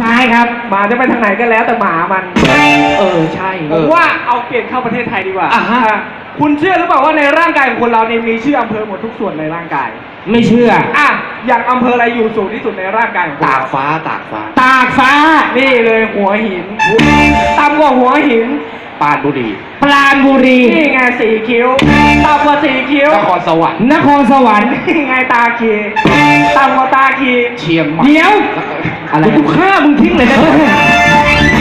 ซ้ายครับ หมาจะไปทางไหนก็แล้วแต่หมามัน เออใช่ผมว่าเอาเปลี่ยนเข้าประเทศไทยดีกว่าอะฮะ อะคุณเชื่อหรือเปล่าว่าในร่างกายของคนเราเนี่ยมีชื่ออำเภอหมดทุกส่วนในร่างกาย ไม่เชื่อ อะ อย่างอำเภออะไรอยู่สูงที่สุดในร่างกายของคุณตากฟ้าตากฟ้าตากฟ้า นี่เลยหัวหินต่ำกว่าหัวหินปานบุรีปราณบุรี นี่ไงสี่คิ้วต่ำกว่าสี่คิ้วนครสวรรค์นครสวรรค์ นี่ไงตาคีต่ำกว่าตาคีเชียงใหม่เดี๋ยวอะไรเดี๋ยวกูฆ่ามึงทิ้งเลยนะ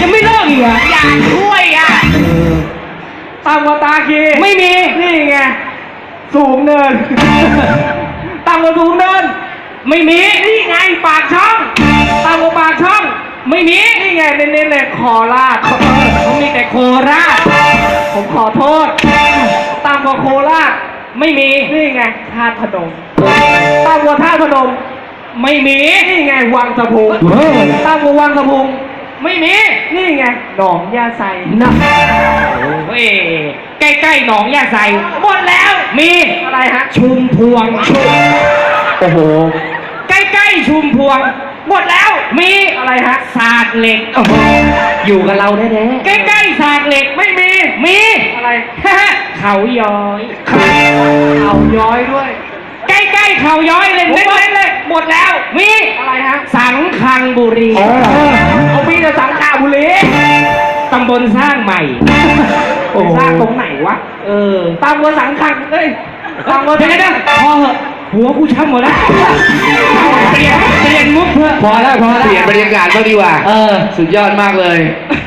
ยังไม่เลิกอีกเหรออยากช่วยอะต่ำกว่าตาคีไม่มีนี่ไงสูงเนินต่ำกว่าสูงเนินไม่มีนี่ไงปากช่องต่ำกว่าปากช่องไม่มีนี่ไงเน้นๆเลยคอลาดเขามีแต่โคราชผมขอโทษต่ำกว่าโคราชไม่มีนี่ไงธาตุพนมต่ำกว่าธาตุพนม ไม่มี นี่ไงวังสะพุงเฮ้ยต่ำกว่าวังสะพุงไม่มีนี่ไงหนองยาไซนะเฮ้ยใกล้ๆหนองยาใสหมดแล้ว มีอะไรฮะ ชุมพวงโอ้โห ใกล้ๆชุมพวง หมดแล้ว มีอะไรฮะศาสตร์เหล็กอยู่กับเราแท้ใกล้ๆศาสตร์เหล็กไม่มี มีอะไร เขาย้อยเอาย้อยด้วย ใกล้ๆเขาย้อยเลยผมเน้บอกนๆเลยหมดแล้วมีอะไรฮะสังคังบุรีเอามีแต่สังขาบุรีตำบลสร้างใหม่ไปสร้างตรงไหนวะเออตามวัวสังขังเอ้ยตามวัวเดี๋ยวนะพอเหอะหัวกูช้ำหมดแล้วเปลี่ยนเปลี่ยนมุกเถอะๆพอแล้วพอแล้วเปลี่ยนบรรยากาศบ้างดีกว่า เออ สุดยอดมากเลยอยาก